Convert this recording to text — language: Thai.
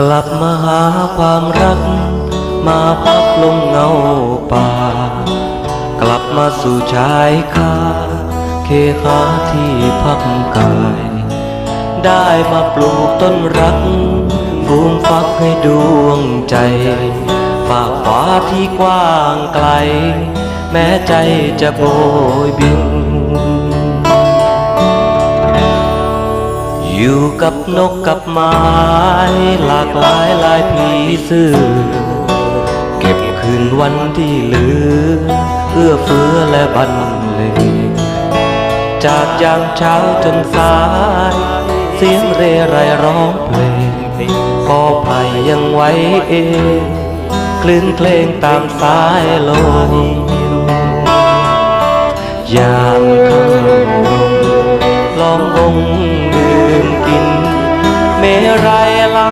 กลับมาหาความรัก มาพักลงเงาป่า กลับมาสู่ชายคาเคหาที่พักกาย ได้มาปลูกต้นรักฟูมฟักให้ดวงใจฝากฟ้าที่กว้างไกล แม้ใจจะโบยบิน อยู่กับนกกับไม้ากหลายหลายผีเสื้อเก็บคืนวันที่เหลือเอื้อเฟื้อและบันเลงจากยามเช้าจนสาย เสียงเรไรร้องเพลงกอไผ่ยังไว้เองคลื่นเพลงตามสายลมยามค่ำลงลองวงดื่มกิน